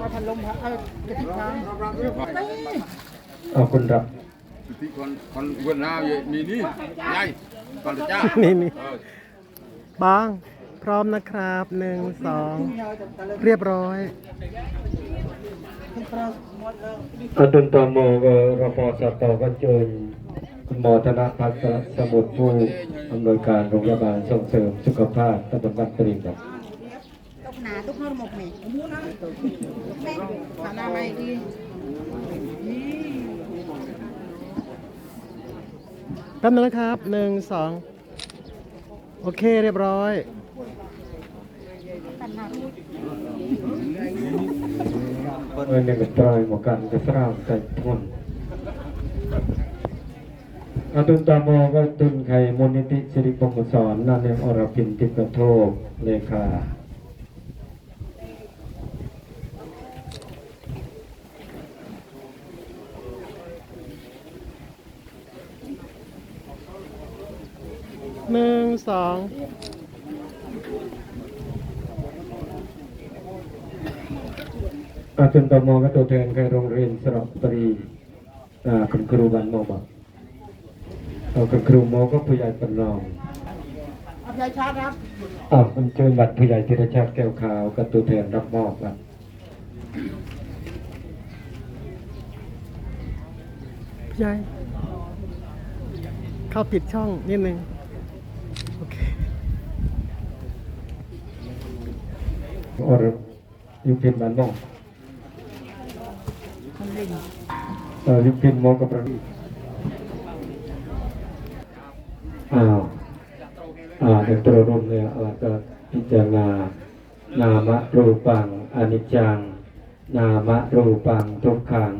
พัดลมเออกระติกทางเอาคุณรับที่คนคนเวียดนามมีนี่ใหญ่ตอนจ้านี่นี่เออบางพร้อมนะครับหนึ่งสองเรียบร้อยอาตุนตอมอก็รพสตก็เชิญคุณหมอธนพัฒน์สมุทรผู้อำนวยการโรงพยาบาลส่งเสริมสุขภาพตำบลบ้านตริงครับตกหนาตกนอนหมกนี่แม่ ฐานะไม่ดีแป๊บนึงนะครับหนึ่งสองโอเคเรียบร้อยปัญหาพูดเมื่อหนึ่งตรายหมอกันกระสรามใจทนอาตุนตอมอก็ตุนไข่มูลนิธิสิริพงศ์สอนนันเองอรพินติกโทกเลขา หนึ่ง สองอาตุนตอมอก็ตัวแทนไข่โรงเรียนสระบุรีอ่าคุณครูบันโมบอกเอาคุณครูโมก็ผู้ใหญ่ปนนองเอาใจชาร์จครับอ้าวคุณเชิญบัตรผู้ใหญ่ธีรชาติแก้วขาวกับตัวแทนรับมอบครับยายเข้าผิดช่องนิดนึง โอเค อรยุพินบันโมเออยุพินโมกับประวีอ้าวอ่าเด็กตัวรมเนี่ยอาจจะพิจารณานามะรูปังอนิจจัง นามะรูปังทุกขัง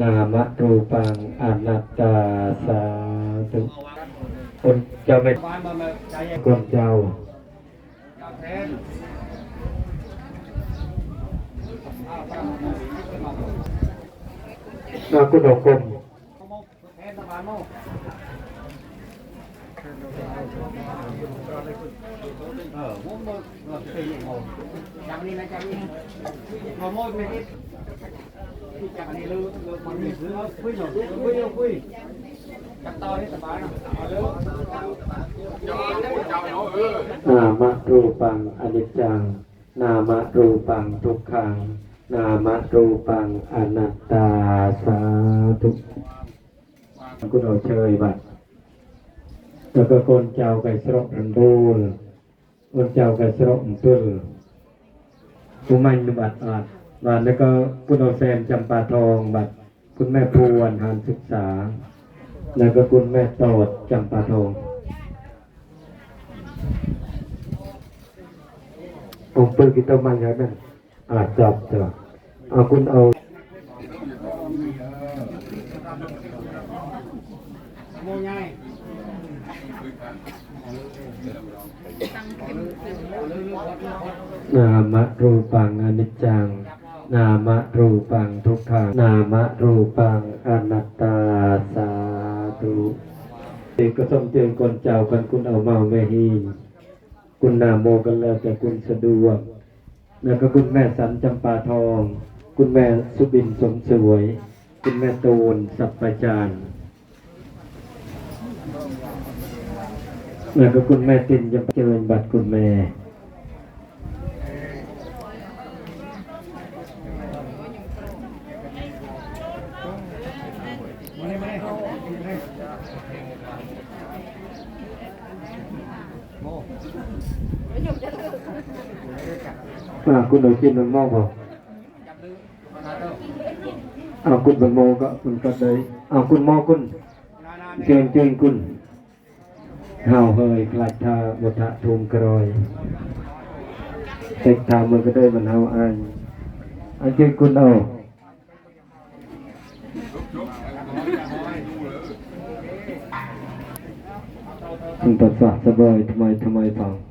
นามะรูปังอนัตตาสาธุคนเจ้าไม่คนเจ้า นาคุณหกรมจับนี่นะจับนี่ขโมยไปนิดจับอันนี้ลืมลืมมันมีซื้อคุยหน่อยคุยคุยจับต่อให้สบายนะเอาเร็วเจ้าเจ้าเนาะเออนามะรูปังอนิจจัง นามะรูปังทุกขัง นามะรูปังอนัตตาสาธุคุณเอาเชยบัดแล้วก็คนเจ้าไก่สรบรันบูลคนเจ้าไก่สรบตุลผู้มันบัดอาดบัดแล้วก็คุณเอาแซมจำปาทองบัดคุณแม่พวนหานศึกษา แล้วก็คุณแม่โตดจำปาทอง Kumpul kita manjakan. Ah, jap, jap. Aku au โม ยง่ายนามะรูปังอนิจจัง นามะรูปังทุกขัง นามะรูปังอนัตตาสาธุเอกสมเจงคนเจ้ากันคุณเอาเมาไม่ฮีคุณนาโมกันแล้วแต่คุณสะดวก แล้วก็คุณแม่สันจำปาทอง คุณแม่สุบินสมสวย คุณแม่ตูนสัพปจานแล้วก็คุณแม่ตินจำเจริญบัตรคุณแม่ អើគុណដល់ជានឹងមកបងអើគុណបងមកគុណកាត់ដែរអើគុណមកគុណជើងជើងគុណហៅហើយខ្លាចថាបុថាធំក្រោយតែថាមើលក៏ទេមិនហៅអញអញជើងគុណអូខ្ញុំប្រសាសន៍សបយថ្មីថ្មីផង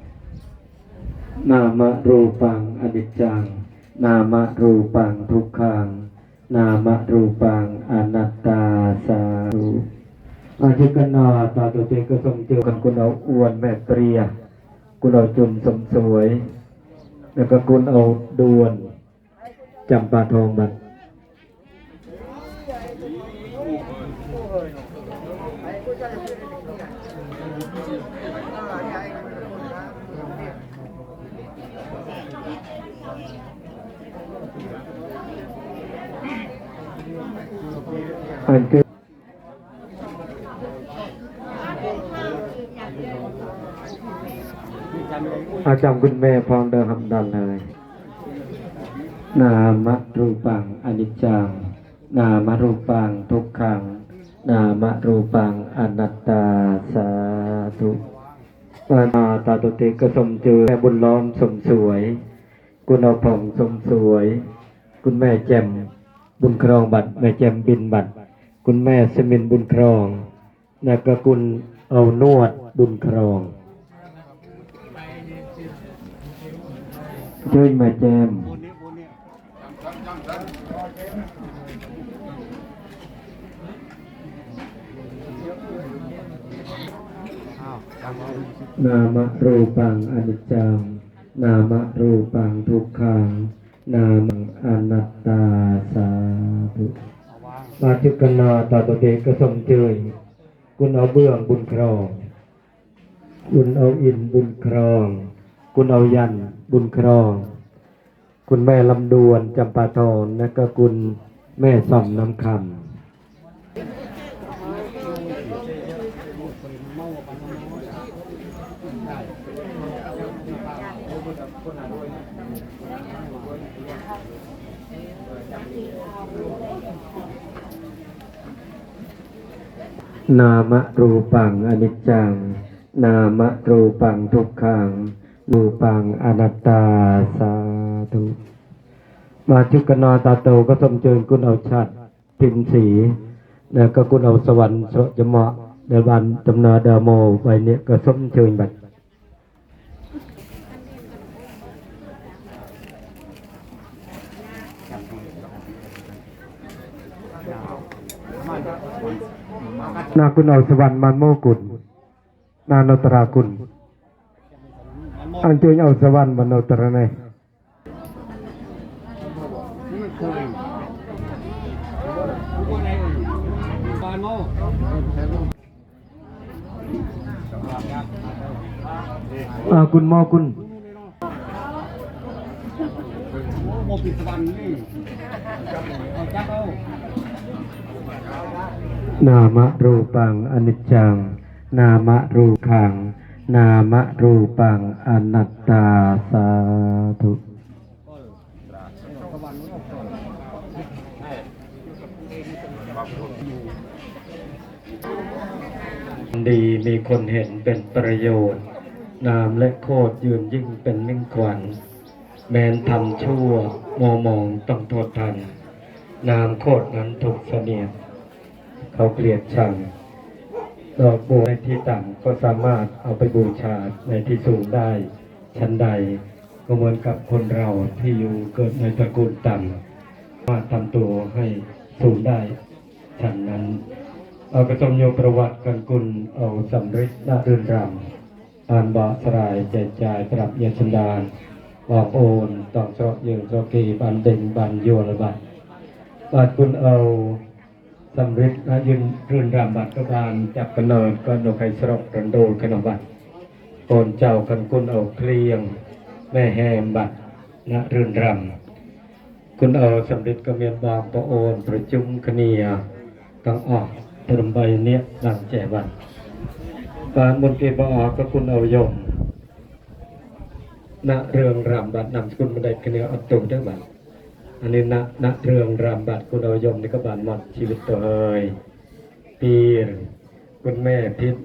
นเชิญคุณเอาคุณตัดสะสบายทำไมทำไมฟังนามะรูปังอนิจจัง นามะรูปังทุกขัง นามะรูปังอนัตตาสาธุอาชิกนาตาตัวเจก็สมเจอกันคุณเอาอ้วนแม่เปรียคุณเอาจุ่มสมสวย แล้วก็คุณเอาดวนจำปาทองบัตร อันคืออาจารย์คุณแม่พองเดิมทำดันเลย นามรูปังอนิจจัง นามรูปังทุกขัง นามรูปังอนัตตาสาธุ นาตาตุติกสมเจอแม่บุญล้อมสมสวย คุณเอาผ่องสมสวย คุณแม่แจ่มบุญครองบัตรแม่แจ่มบินบัตรคุณแม่สมินบุญครองนากกุลเอานวดบุญครองเจ้ยแม่แจ่ม นามรูปังอนิจจัง นามรูปังทุกขัง นามังอนัตตาสาธุมาจุกนาตาตเตกสมเจยคุณเอาเบื้องบุญครอง คุณเอาอินบุญครอง คุณเอายันบุญครอง คุณแม่ลำดวนจำปาทองและก็คุณแม่ส่อมน้ำคำ นามรูปังอนิจจัง นามรูปังทุกขังรูปังอนัตตาสาธุมาชุกนาตาโตก็สมเจริญคุณเอาชัดพิมสีแล้วก็คุณเอาสวรรค์สจมะเดวันจำนาดาโมไปเนี่ยก็สมเจริญบัด นาคุณเอาสวรรค์มันโมกุลนานตราคุณอันเจงเอาสวรรค์มันโนตระเนไม่เคยทุกคนในบ้านโม่อคุณโมกุลโมปิดสวรรค์นี่เอาจับเอา นามรูปังอนิจจัง นามรูขัง นามรูปังอนัตตาสาธุดีมีคนเห็นเป็นประโยชน์ นามและโคดยืนยิ่งเป็นมิ่งขวัญ แมนทำชั่วมอมองต้องโทษทัน นามโคดนั้นถูกเสนียด เขาเกลียดชังดอกบัวในที่ต่ำก็สามารถเอาไปบูชาในที่สูงได้ชั้นใดก็เหมือนกับคนเราที่อยู่เกิดในตระกูลต่ำมาทำตัวให้สูงได้ฉันนั้น เอากระสมโยประวัติกันกุลเอาสำริดนาเรื่นรำอ่านบาสรายแจจ่ายปรับเยชันดานออกโอนตอเสาะยืนเสาะกีบันเด่งบันโยระบัดบาดกุลเอา สำริดนายืนรื่นรำบัดกบาลจับกันเนินก็นกไข่สรบรันโดนขนมบัดโอนเจ้ากันกุลเอาเคลียง แม่แหมบัดนารื่นรำคุณเอาสำเร็จก็เมียนบางประโอนประจุมคเนียกังออกตรมใบเนี้ยดังแจบันการมนเกบออกก็คุณเอายมณเรืองรำบัดนำสกุลบันไดคเนียอัตตุได้บัด อันนี้ณณเรืองรำบัดคุณเอายมนี่ก็บานหมดชีวิตตัวเอยปีรคุณแม่พิษ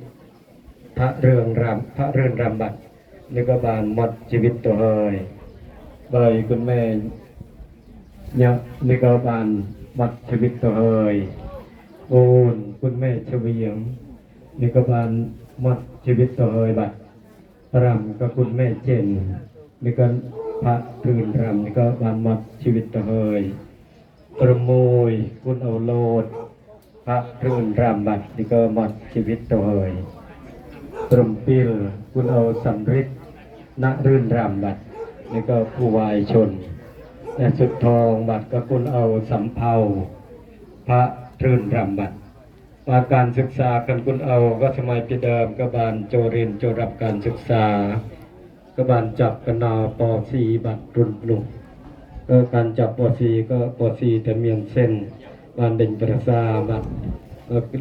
พระเรืองรำพระเรื่องรำบัดนี่ก็บานหมดชีวิตตัวเอยใบคุณแม่เนี่ยนี่ก็บานวัดชีวิตตัวเฮยโอนคุณแม่ชเวียงนี่ก็บานวัดชีวิตตัวเฮยบัดรำก็คุณแม่เจนนี่ก็ พระพื้นรำนี่ก็บานวัดชีวิตตัวเฮยประโมยคุณเอาโลด พระพื้นรำบัดนี่ก็วัดชีวิตตัวเฮยปรมปิลคุณเอาสำริดณรื่นรำบัดนี่ก็ผู้วายชนและสุดทองบัตรก็คุณเอาสำเภาพระรื่นรำบัตรว่าการศึกษากันคุณเอาก็สมัยปีเดิมก็บานโจเรียนโจรับการศึกษา บานจับกันนาปอสีบัตรรุ่นปลุกก็การจับปอสีก็ปอสีแต่เมียนเส้นบานเด่งประสาบัตร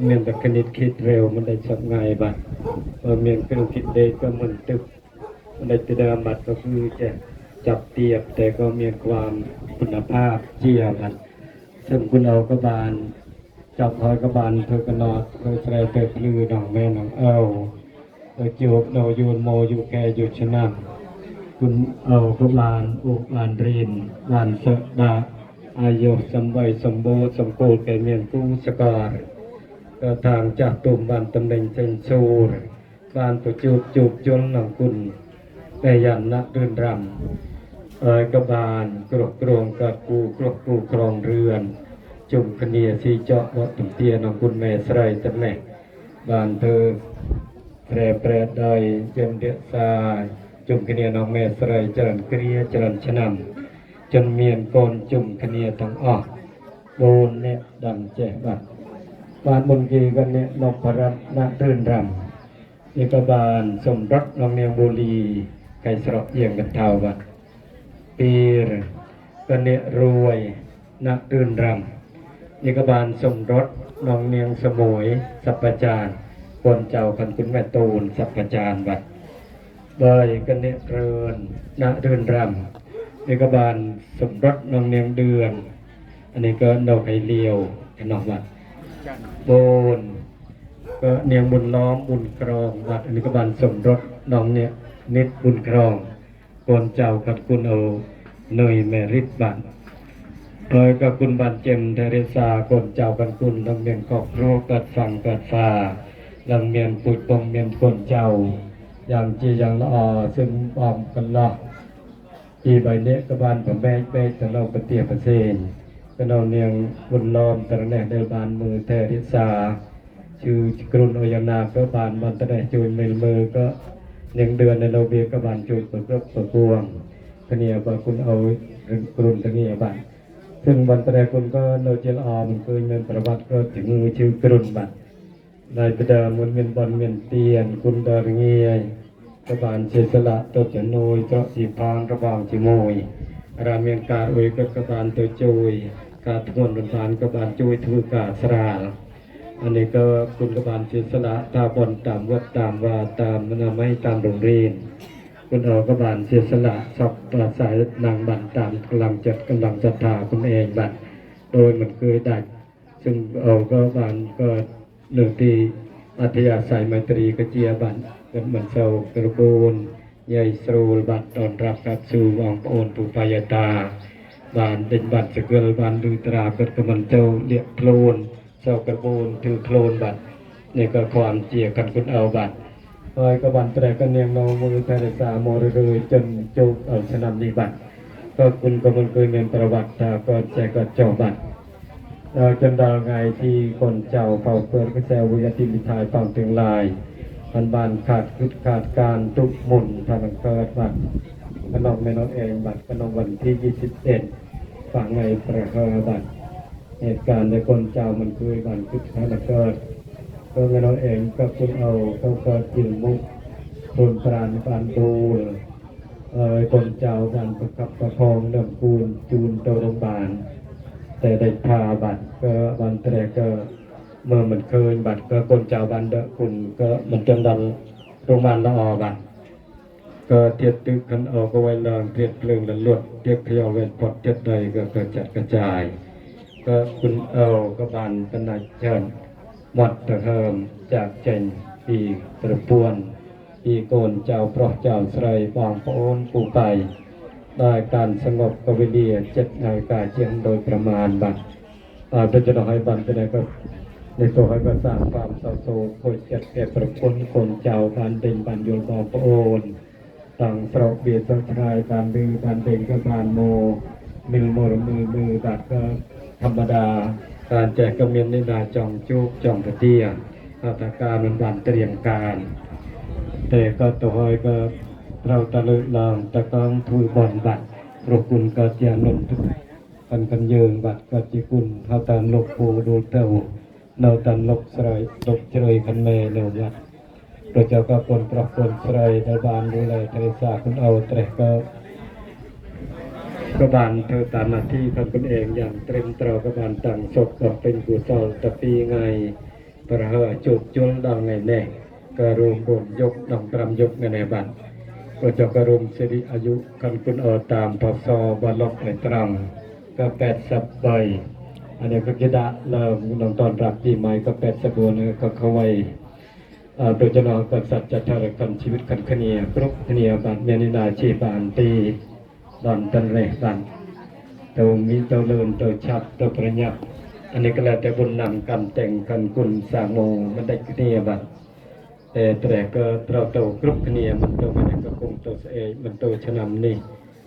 เมียนต่คณิตคิดเร็วมันได้สับง่ายบัตรเมียนคณิตคิดเด็กก็เหมือนตึกในปีเดิมบัตรก็คือจะจับเตียบแต่ก็มีความคุณภาพเจียบัตรซึ่งคุณเอากระบาลจับหอยกระบาลเธอกระนอดเธอแสดงเติบลือหนองแม่หนองเอ้า เธอจูบโยนโมยูแกยูชนะคุณเอากระบาลอุกบานรินบานเสดาอายุสมบัยสมบูรณ์สมโกแก่เมียนกู้สกอรก็ทางจากตุ่มบานตำแหน่งเซนซูรบานประจูบจูบจนหนังคุณแต่ยันนักเดินรำเอยกระบาลกรกกรองกัดกูกรกกูครองเรือน จุ่มคเนียสีเจาะวัดตุ่มเตียหนังคุณแม่สไรตำแหน่งบานเธอ แปรแปรใดเจมเดียสายจุ่มคเนียน้องแม่สไรเจริญเกรียเจริญชนำจนเมียนโกนจุ่มคเนียทั้งออกโดนเนี่ยดังแจบัดบานบนกีกันเนี่ยนพรัตน์นารื่นรำนี่ก็บานสมรสน้องเนียงบุรีไก่สระเอียงกันเท่าบัดปีรกันเนี่ยรวยนารื่นรำนี่ก็บานสมรสน้องเนียงสมุยสัพพจาร คนเจ้าคันคุณแม่ตูนสัพพจารบัดเบยกันเนี่ยเรินนารื่นรำนี่ก็บานสมรสนองเนียงเดือน อันนี้ก็นกไอเลียวกันนอกบัดโบนก็เนียงบุญล้อมบุญกรองวัดอันนี้ก็บันสมรสน้องเนี่ยนิดบุญกรองโกนเจ้ากับคุณเอาเนยแมริดบันโดยกับคุณบันเจมเทเรซาโกนเจ้ากันคุณลำเมียนกอกโรกัดฟังกัดฟา ลำเมียนปุยปงเมียนคนเจ้าอย่างจีอย่างละออซึ่งปอมกันละจีใบเนี้ยกบานผมแบกแบกแต่เราปฏิเตียปเซนก็นเอนเนียงบุญล้อมตระแหน่เดินบานมือเทริสาชื่อกรุณโอยนาก็บานบันตระแน่จุยมือมือก็หนึ่งเดือนในโลเบียกบานจุยเปิดก็เปิดกวงทเนียบคุณเอากรุณทเนียบานซึ่งบันตระแน่คุณก็โนเจลออมเคยเงินประวัติก็ถึงมือชื่อกรุณบัน ในประดามันเงินบอลเงินเตียนคุณดารเงียกบานเชสละตวจะโนยเจาะสีพางระบางจิโมยรามียนการอวยก็กบาลตัวจุยการทวนบนบานกบาลจุยถือกาสราลอันนี้ก็คุณกบาลเสียสละตาบอนตามวัดตามว่าตามมนาไม่ตามโรงเรียนคุณเอากบาลเสียสละสอบปราศัยนางบันตามกำลังจัดกำลังศรัทธาคุณเองบัตโดยมันเคยได้ซึ่งเอาก็บานก็ หนึ่งทีอัธยาศัยไมตรีกเจียบันเป็นเหมือนเซากระบูนยายสรูลบัตรตอนรับกับสู่องโอนปุปายตาบานเป็นบัตรสกุลบานดูตราเกิดกำมันเจ้าเลียโคลนเจ้ากระบูนถือโคลนบัตรนี่ก็ความเจียกันคุณเอาบัตรเอ้ยกบันแตรก็เนียงโนมือเทเรสาโมรเลยจนจบเอาชนะนิบัตรก็คุณก็มันเคยเงินประวัติตาก็แจกก็เจ้าบัตร เราจนดาวไงที่คนเจ้าเป่าเปิดก็แซววิยติมิทายฟังถึงลายมันบานขาดคุดขาดการทุกหมุนทางเกิดบัตรขนมเมนองเองบัตรขนมวันที่21ฝังไงประเฮอบัตรเหตุการณ์ในคนเจ้ามันคือบันคุดขาดเกิดก็เมนองเองก็คุณเอาเขาเกิดกินมุกคนปราณปานดูเออคนเจ้ากันประคับประคองเดิมคูณจูนโตโรงพยาบาล แต่ได้พาบัตรก็วันแรกก็เมื่อมันเคยบัตรก็คนเจ้าบันเดอคุณก็มันจนดันโรงพยาบาลละออบัตรก็เทียบตึกกันออกก็ไว้ลางเทียบเพลิงละลวดเทียบขยอเวทพอดเทียบใดก็เกิดจัดกระจาย ก็คุณเอาก็บานเป็นนายเชิญหมดตะเฮิมจากเจนปีประปวนปีโกนเจ้าเพราะเจ้าใสไรปองพระโอนปูไป ได้การสงบกวิเลียเจ็ดนาฬิกาเชียงโดยประมาณบัตรอาเป็นจะน้อยบัตรจะได้ก็ในตัวให้ประสางความเศร้าโศกโคจรแก่ประคุณคนเจ้าการเด่นบันโยนบอกพระโอนต่างสระเบียดสังชายการดื้อการเด่นก็บานโมมือโมรมือมือบัดก็ธรรมดา การแจกกระเมียนนินาจองจุกจองกระเตียอาตการมันบานเตรียมการ แต่ก็ตัวหอยก็ เราตะลึกลองตะกองทุยบอลบัดรกุลกัจยานนทุกกันกันเยิงบัดกัจจิกุลเฮาตานลกโพดูเต้าเนาตันลกสรายลกเจริญคันแม่เนวัดพระเจ้าก็ปนประคนสรดาบานดูแลทะเลสาคุณเอาแตรก็กบาลเธอตามหน้าที่ของตนเองอย่างเตรียมตรอกบาลต่างศพก็เป็นกุศลตะปีไงประเหอจุดจุลดังไงแน่กระรุมบนยกดองปรำยกไงในบัตร ก็จะกระรมสิริอายุคันคุณเออตามพศบาลกไอตรังก็แปดสับใบอันนี้ก็กิดะเริ่มน้องตอนรับปีใหม่ก็แปดสบบัวก็เข้าไว้อ่าโดยจะนองกับสัจจะทารกันชีวิตกันคเนียกรุบคเนียบัดเมนินาชีบานตีดอนตันเรบันเตามีเตาเลินเตาชับเตาประยัดอันนี้ก็แล้วแต่บุญนำกรรมแต่งกันกุลสางโมมันได้คเนียบัด แต่แต่ก็เราเตกรุบเนียมันเตมันก็คงเตเอมันเตาชนำนี่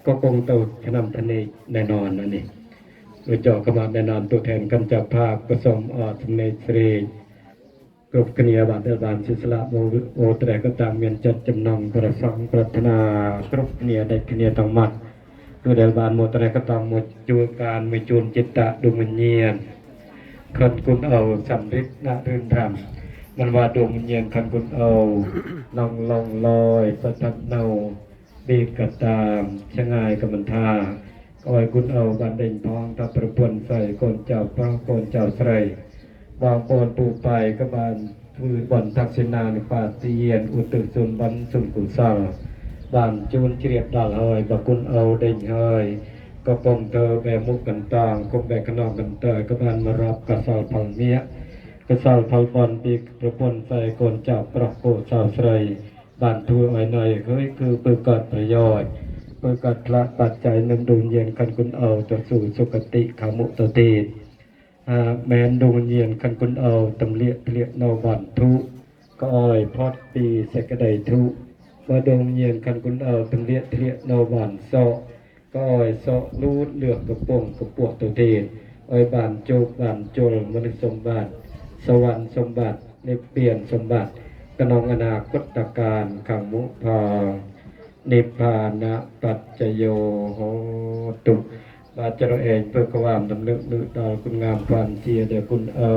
ก็คงเตาชนำทะเลแน่นอนนะนี่โดยเจาะเข้ามาแน่นอนตัวแทนกันจากภาคผสมอาสมเนตรีกรบเนียบาดบานศิสละโมโมแตรก็ตามเมียนจัดจำนองประสังปรารถนากรบเนียได้กเนียต้องมัดด้วเดลบานโมแตรก็ตามโมจูการไม่จูนจิตตะดุมันเนียนคันคุณเอาสำริดนารื่นรำ มันว่าดวงเนียนคันคุณเอาลองลองลอยประทับเนาบีกระตามชงายกำมันทาก็ให้คุณเอาบันเด่งทองตะประปวนใส่โกนเจ้าพระโกนเจ้าใส่บางคนปูไปกบานพือบ่อนทักษิณาในป่าเตียนอุตุสุนบันสุนกุศลบานจูนเฉียบดาลเฮยบกุนเอาเด่งเฮยก็ปมเธอแบมุกกันต่างคมแบกขนองกันเตยกบานมารับกระสาพังเมีย กระสาพังบอลปีกประปนใส่โกนจับประโกสาวใส่บานทัวไว้หน่อยเฮ้ยคือเปิดกประโยชน์เปิดกอดพระปัจจัยนำดูเย็นกันคุณเอาจะสู่สุคติขามุตเตนอ่าแมนดวงวิญญาณคันคุณเอาตำเลียเลียนอวันทุก็อ้อยพอดปีเสกระไดทุว่าดวงวิญญาณคันคุณเอาตำเลียเลียนอวันโซะก็อ้อยโซะรูดเลื อกกระโปงกระปวกตัวเทนอ้อยบานโจบบานโจรมนุษย์สวรรค์สมบัติในเปลี่ยนสมบัติกนองอนาคตการขังมุพานิพพานะปัจจโยโหตุบาดเจรเองเพื่อความดำลึกนึกดาวคุณงามความเจียเดี๋ยวคุณเอา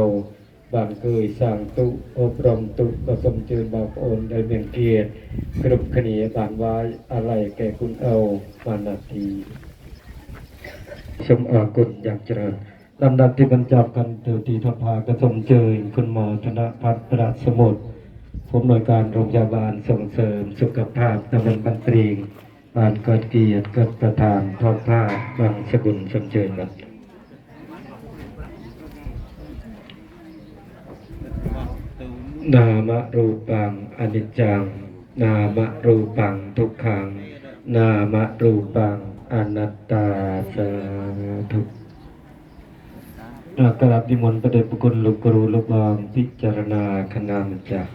บางเคยสร้างตุอบรมตุก็สมจืนบางโอนได้เมียนเกียรติกรุบขณีบานไว้อะไรแก่คุณเอามานาทีชมอากุลอย่างเจริญ ลำดับที่บรรจบกันเตือตีทพากระสมเจยคุณหมอธนพัฒน์ประสมุทรผู้อำนวยการโรงพยาบาลส่งเสริมสุขภาพตำบลบันตรีงบานเกิดเกียรติเกิดประธานทอดผ้าบางสกุลสมเจริญครับนามรูปังอนิจจัง นามรูปังทุกขัง นามรูปังอนัตตาสาธุ กราบดิมนต์ประเดชพระคุณลูกกรูลูกบางพิจารณาคณามจัก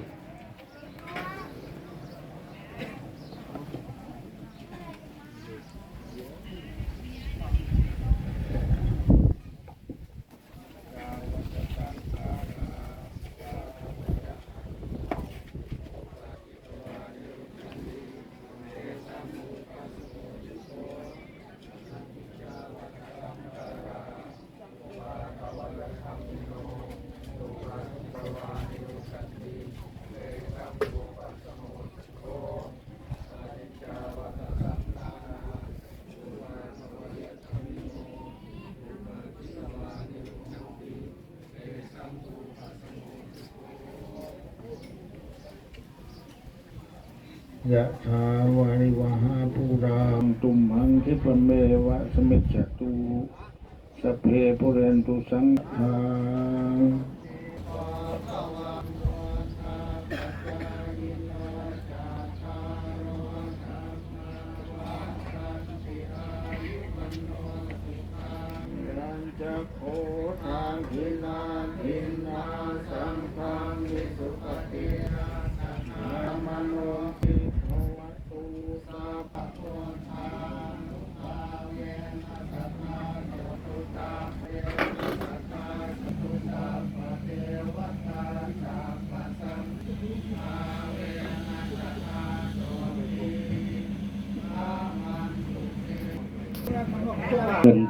ยะถาวาริวหาปูราณตุมหังคิปเมวะสมิจจตุสเพปุเรนตุสังฆา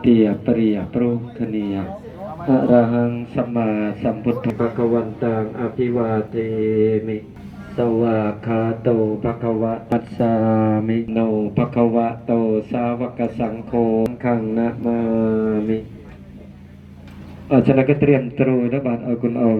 เตียปริยปรุคเนียอะระหังสัมมาสัมพุทธภะวันตังอภิวาเทมิสวาคาโตภะคะวะตัสสามิโนภะคะวะโตสาวกสังโฆขังนะมามิอาชนะก็เตรียมตรูนะบาทเอาคุณเอา